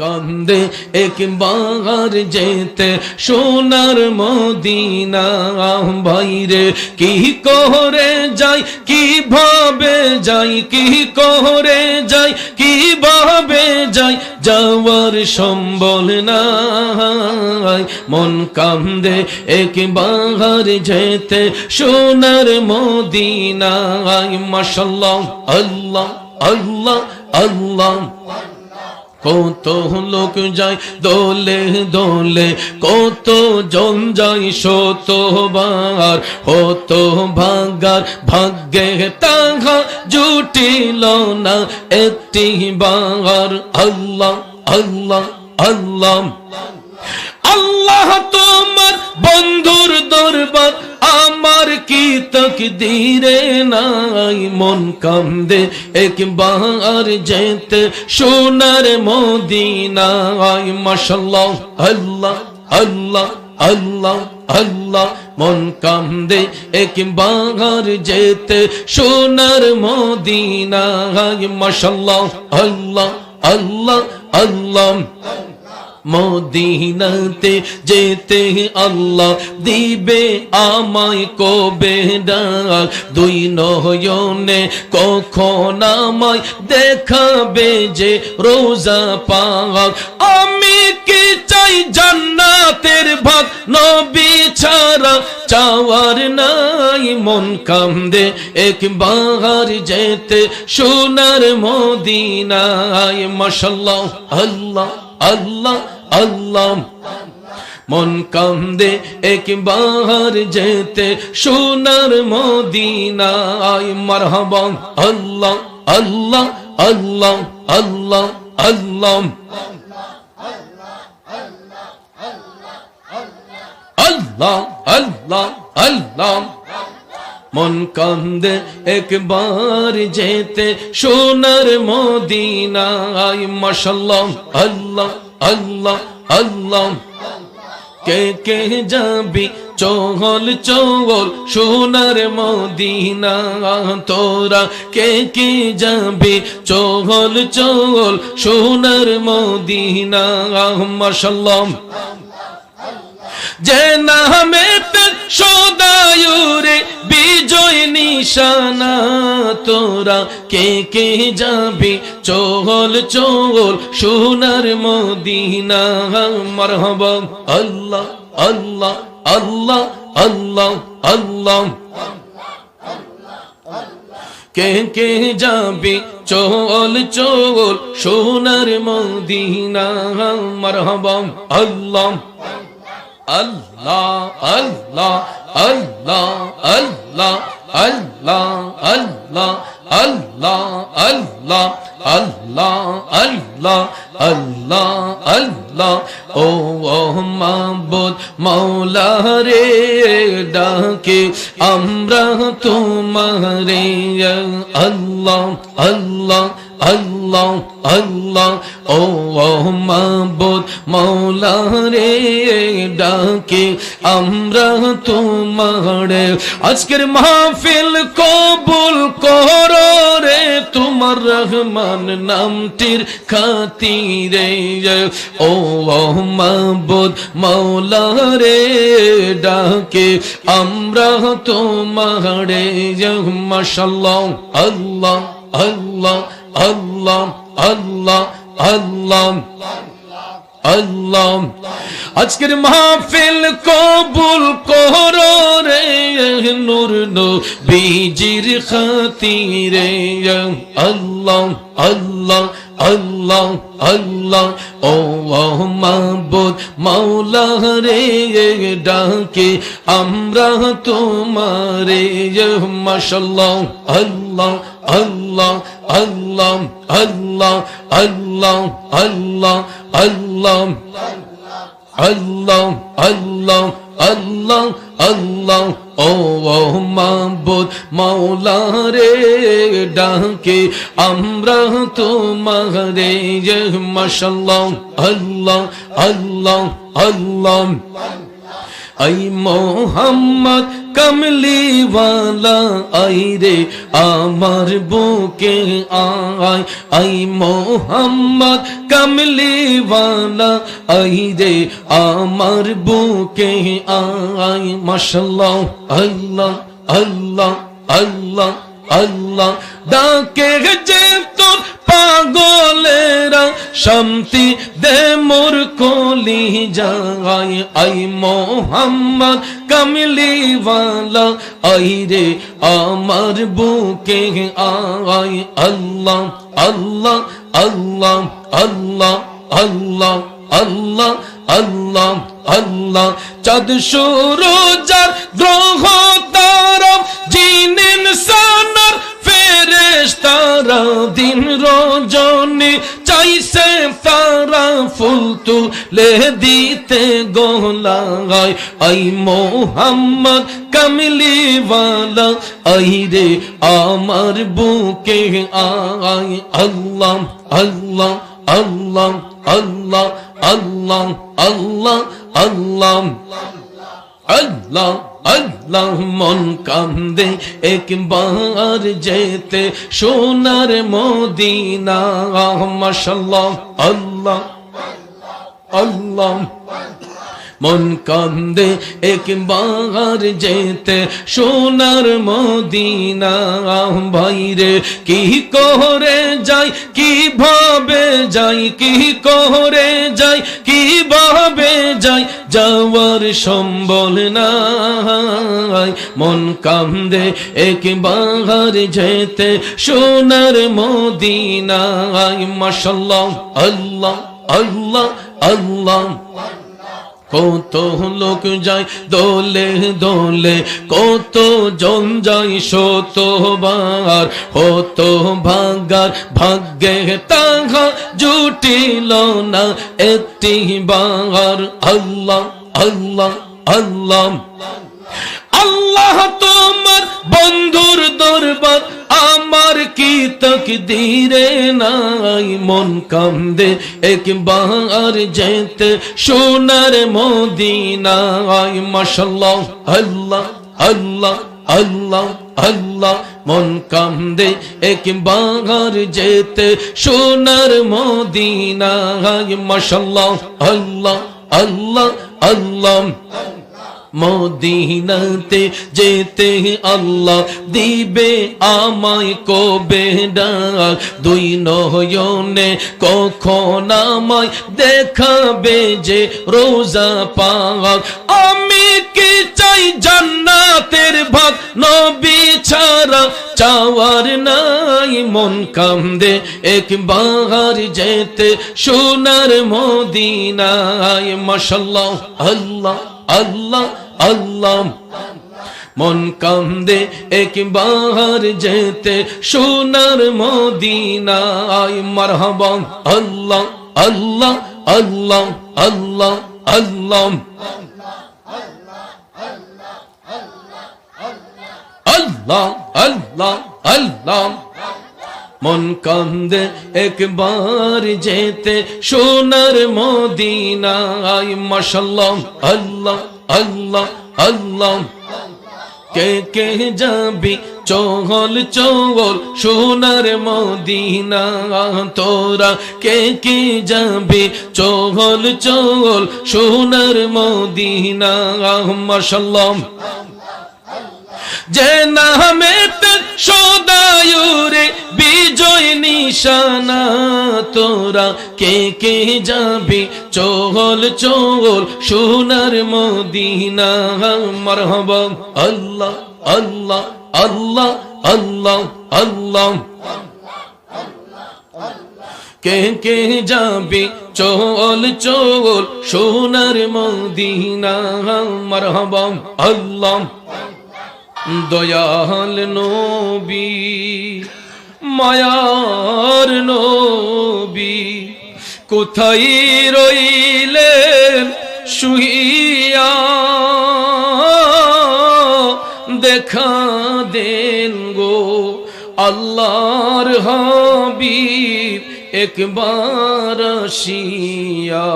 কান্দে, একবার যেতে সোনার মদিনা বাইরে কি করে যাই কীভাবে যাই কি করে যাই কীভাবে যাই যাওয়ার সম্বল নাই। মন কান্দে, একবার যেতে সোনার মদিনায় মাশাল্লাহ, আল্লাহ আল্লাহ আল্লাহ। কত লোক যায় দোলে দোলে, কত জন যায় শতবার হত ভাগার ভাগ্যে তাহা জুটিল না একটি বার। আল্লাহ আল্লাহ আল্লাহ। আল্লাহ তোমার বন্ধুর দরবার তকদিরে নাই মন কান্দে। একবার যেতে সোনার মদিনায় মাশাল্লাহ আল্লাহ আল্লাহ আল্লাহ আল্লাহ মন কান্দে। একবার যেতে সোনার মদিনায় মাশাল্লাহ আল্লাহ আল্লাহ আল্লাহ মদিনাতে যেতে আল্লাহ দিবে আমায় কবে ডাক? দুই নয়নে কখন আমায় দেখাবে যে রোজা পাক? আমি কি চাই জান্নাতের ভাগ? নবী ছাড়া চাওয়ার নাই, মন কান্দে। একবার যেতে সোনার মদিনায় মাশাল্লাহ আল্লাহ আল্লাহ আল্লাহ। মন কান্দে একবার যেতে সোনার মদিনায়, মারহাবা, আল্লাহ আল্লাহ আল্লাহ আল্লাহ আল্লাহ। আল্লাহ আল্লাহ আল্লাহ। মন কান্দে একবার যেতে, সোনার মদিনায় মাশাল্লাহ আল্লাহ আল্লাহ আল্লাহ। কে কে যাবি চহল চহল, সোনার মদিনা তোরা কে কে যাবি চহল চহল, সোনার মদিনা মাশাল্লাহ তোরা কে কে যাবি? চহল চহল সোনার মদিনা। মারহাবা, আল্লাহ আল্লাহ আল্লাহ আল্লাহ আল্লাহ। কে কে যাবি? চল চল সোনার মদিনা। মারহাবা, আল্লাহ। আল্লাহ আল্লাহ আল্লাহ আল্লাহ আল্লাহ আল্লাহ আল্লাহ আল্লাহ আল্লাহ আল্লাহ আল্লাহ আল্লাহ ও মাবুদ মৌলা রে ডাকে আমরা তোমারে আল্লাহ আল্লাহ আল্লাহ আল্লাহ, ও মাবুদ মৌলা রে ডাকে আমরা তোমারে। আজকের মাহফিল কবুল করো রে তোমার রহমান নামটির খাতিরে। ও মাবুদ মৌলা রে ডাকে আমরা তোমারে। মাশাল্লাহ আল্লাহ আল্লাহ। আল্লাহ আল্লাহ আল্লাহ আল্লাহ। আজকের মাহফিল কবুল করো রে নূর নবীজির খাতিরে। আল্লাহ আল্লাহ আল্লাহ আল্লাহ, ও মাহবুদ মাওলা রে ডাকে, আমরা তোমারে মাশাল্লাহ, আল্লাহ আল্লাহ আল্লাহ আল্লাহ আল্লাহ আল্লাহ আল্লাহ। আল্লাহ আল্লাহ আল্লাহ আল্লাহ ও মাবুদ মাওলা রে ডাকে আমরা তোমারে মশাল্লাহ আল্লাহ আল্লাহ আল্লাহ আই মোহাম্মদ কমলিওয়ালা আই রে আমার বুকে আয় আই মোহাম্মদ কমলিওয়ালা আই রে আমার বুকে আয় মাশাল্লাহ আল্লাহ আল্লাহ আল্লাহ আল্লাহ ডাকে যে তোর পাগলেরা শান্তি দে মোর কলি যায় আই মোহাম্মদ কমলিওয়ালা, আই রে আমার বুকে আয় আল্লাহ আল্লাহ আল্লাহ আল্লাহ আল্লাহ আল্লাহ আল্লাহ আল্লাহ। চাঁদ সুরজার গ্রহ দিন রজনী চাইছে তারা ফুল তুলে দিতে গোলায় আই মোহাম্মদ কমলিওয়ালা, আই রে আমার বুকে আয় আল্লাহ আল্লাহ আল্লাহ আল্লাহ আল্লাহ আল্লাহ আল্লাহ আল্লাহ। আল্লাহ মন কান্দে, একবার যেতে সোনার মদিনা। মাশাল্লাহ আল্লাহ আল্লাহ। মন কান্দে, একবার যেতে সোনার মদিনা। ভাইরে, কি করে যাই কীভাবে যাই, কি করে যাই কীভাবে যাই যাওয়ার সম্বল নাই। মন কান্দে একবার যেতে সোনার মদিনায়। মাসাল্লাহ আল্লাহ আল্লাহ আল্লাহ। কত লোক যায় দোলে দোলে কত জন যায় শতবার কত ভাগার ভাগ্যে তাহা জুটিল না একটি বার। আল্লাহ আল্লাহ আল্লাহ। আল্লাহ তোমার বন্ধুর দরবার আমার কি তকদিরে নাই? মন কান্দে একবার যেতে সোনার মদিনায়। মাশাল্লাহ, আল্লাহ আল্লাহ আল্লাহ আল্লাহ। মন কান্দে একবার যেতে সোনার মদিনায়। মাশাল্লাহ, আল্লাহ আল্লাহ আল্লাহ। মদিনাতে যেতে আল্লাহ দিবে আমায় কবে ডাক? দুই নয়নে কখন আমায় দেখাবে যে রোজা পাক? আমি কি চাই জান্নাতের ভাগ? নবী ছাড়া চাওয়ার নাই মন কান্দে। একবার যেতে সোনার মদিনায়, মাশাল্লাহ, আল্লাহ। আল্লাহ আল্লাহ। মন কান্দে একবার যেতে, সোনার মদিনায় মারহাবা আল্লাহ আল্লাহ আল্লাহ আল্লাহ আল্লাহ। আল্লাহ আল্লাহ আল্লাহ। মন কান্দে একবার যেতে, সোনার মদিনায় মাশাল্লাহ, আল্লাহ আল্লাহ আল্লাহ। কে কে যাবি চহল চহল সোনার মদিনা তোরা কে কে যাবি চহল চহল সোনার মদিনা মাশাল্লাহ। যে সদায়ুরে বিজয় নিশানা তোরা কে কে যাবি চহল চহল সোনার মদিনা মারহাবা আল্লাহ আল্লাহ আল্লাহ আল্লাহ আল্লাহ কে কে যাবি চল চল সোনার মদিনা মারহাবা আল্লাহ দয়াল নবী মায়ার নবী কোথায় রইলেন শুইয়া দেখা দেন গো আল্লাহর হাবিব। একবার শিয়া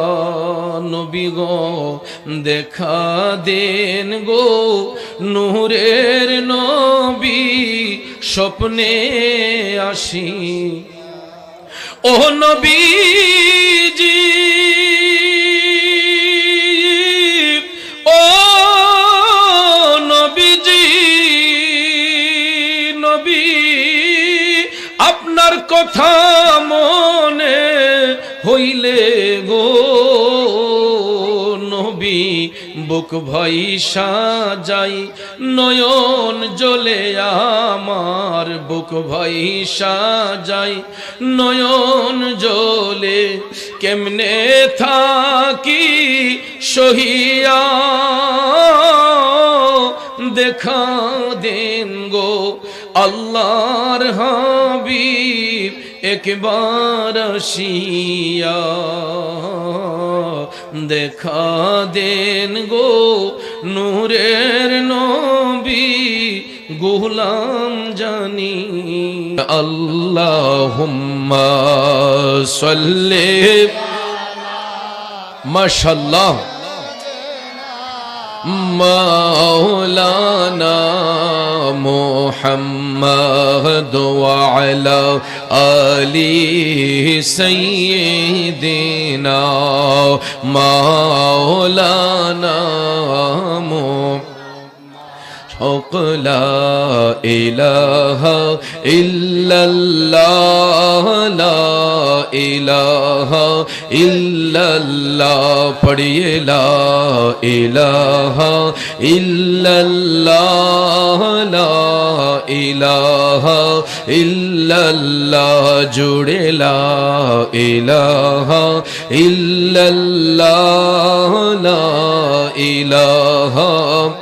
নবী গো, দেখা দেন গো। নূরের নবী স্বপ্নে আসি। ও নবীজি ও নবীজি, নবী, আপনার কথা হইলে গো নবী, বুক ভই সাজাই, নয়ন জ্বলে আমার বুক ভই সাজাই, নয়ন জ্বলে কেমনে থাকি সহিয়া? দেখা দেন গো আল্লাহর হাবিব একবার শিয়া দেখা দেন গো নূরের নবী গুলাম জানি। আল্লাহুম্মা সাল্লি। মাশাআল্লাহ। মাওলানা মুহাম্মদ محمد وعلى آل سيدنا مولانا محمد حق لا إله إلا الله لا إله إلا الله پڑھئے لا إله إلا الله لا إله إلا الله جڑے لا إله إلا الله لا إله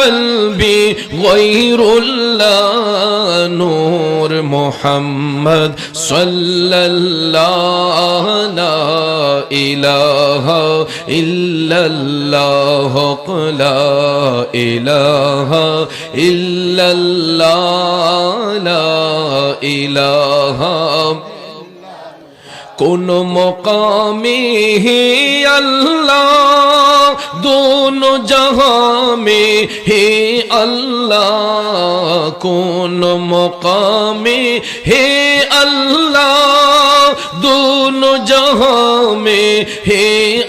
قلبي غير الله نور محمد صلى الله لا إله إلا الله لا إله إلا الله لا إله কোন মকামে হে আল্লাহ দোনো জাহামে হে আল্লাহ কোন মকামে হে আল্লাহ दोनों जहां में हे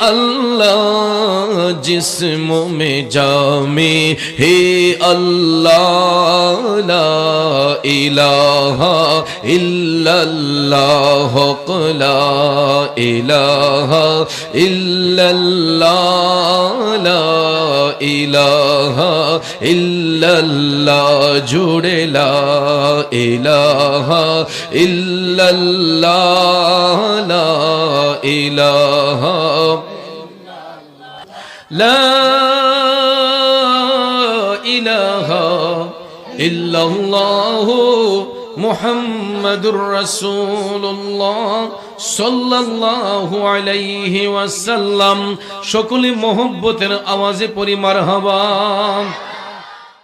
अल्लाह जिस्म में जामे हे अल्लाह ला इलाहा इल्लल्लाह ला इलाहा इल्लल्लाह ला इलाहा इल्लल्लाह जुड़े ला इलाहा इल्लल्लाह لا إله لا إله সাল্লাল্লাহু আলাইহি ওয়াসাল্লাম। সকলে মোহব্বতের আওয়াজে পরিমার হবা।